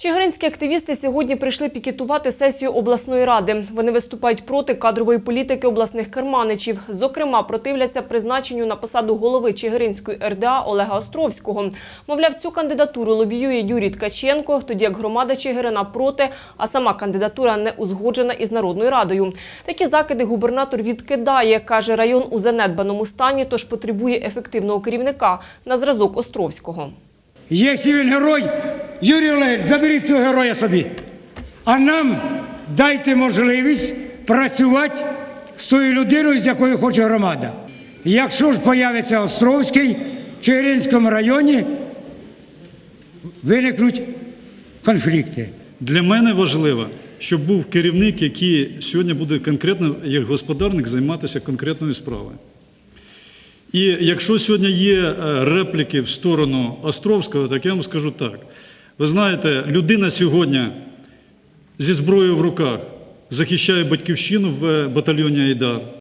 Чигиринські активісти сьогодні прийшли пікетувати сесію обласної ради. Вони виступають проти кадрової політики обласних керманичів. Зокрема, противляться призначенню на посаду голови Чигиринської РДА Олега Островського. Мовляв, цю кандидатуру лобіює Юрій Ткаченко, тоді як громада Чигирина проти, а сама кандидатура не узгоджена із Народною радою. Такі закиди губернатор відкидає. Каже, район у занедбаному стані, тож потребує ефективного керівника на зразок Островського. Якщо він герой, Юрій Олегович, заберіть цього героя собі. А нам дайте можливість працювати з тою людиною, з якою хоче громада. Якщо ж появиться Островський в Чигиринському районі, виникнуть конфлікти. Для мене важливо, щоб був керівник, який сьогодні буде конкретно як господарник займатися конкретною справою. І якщо сьогодні є е, репліки в сторону Островського, так я вам скажу так. Ви знаєте, людина сьогодні зі зброєю в руках захищає батьківщину в батальйоні Айдар.